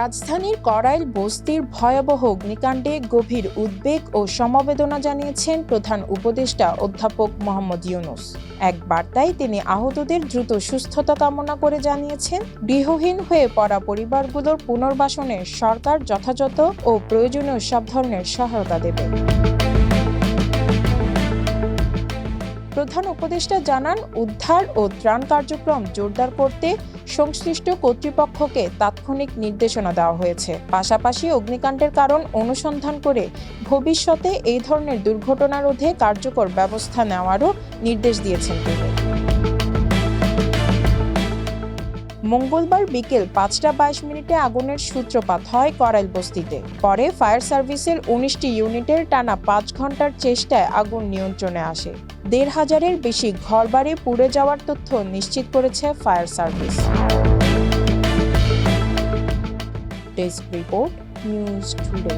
রাজধানীর করাইল বস্তির ভয়াবহ অগ্নিকাণ্ডে গভীর উদ্বেগ ও সমবেদনা জানিয়েছেন প্রধান উপদেষ্টা অধ্যাপক মোহাম্মদ ইউনুস। এক বার্তায় তিনি আহতদের দ্রুত সুস্থতা কামনা করে জানিয়েছেন, গৃহহীন হয়ে পড়া পরিবারগুলোর পুনর্বাসনে সরকার যথাযথ ও প্রয়োজনীয় সব ধরনের সহায়তা দেবে। প্রধান উপদেষ্টা জানান, উদ্ধার ও ত্রাণ কার্যক্রম জোরদার করতে সংশ্লিষ্ট কর্তৃপক্ষকে তাৎক্ষণিক নির্দেশনা দেওয়া হয়েছে। পাশাপাশি অগ্নিকাণ্ডের কারণ অনুসন্ধান করে ভবিষ্যতে এই ধরনের দুর্ঘটনা রোধে কার্যকর ব্যবস্থা নেওয়ারও নির্দেশ দিয়েছেন তিনি। মঙ্গলবার বিকেল পাঁচটা বাইশ মিনিটে আগুনের সূত্রপাত হয় করাইল বস্তিতে। পরে ফায়ার সার্ভিসের উনিশটি ইউনিটের টানা পাঁচ ঘণ্টার চেষ্টায় আগুন নিয়ন্ত্রণে আসে। দেড় হাজারের বেশি ঘরবাড়ি পুড়ে যাওয়ার তথ্য নিশ্চিত করেছে fire service. Desk report news today.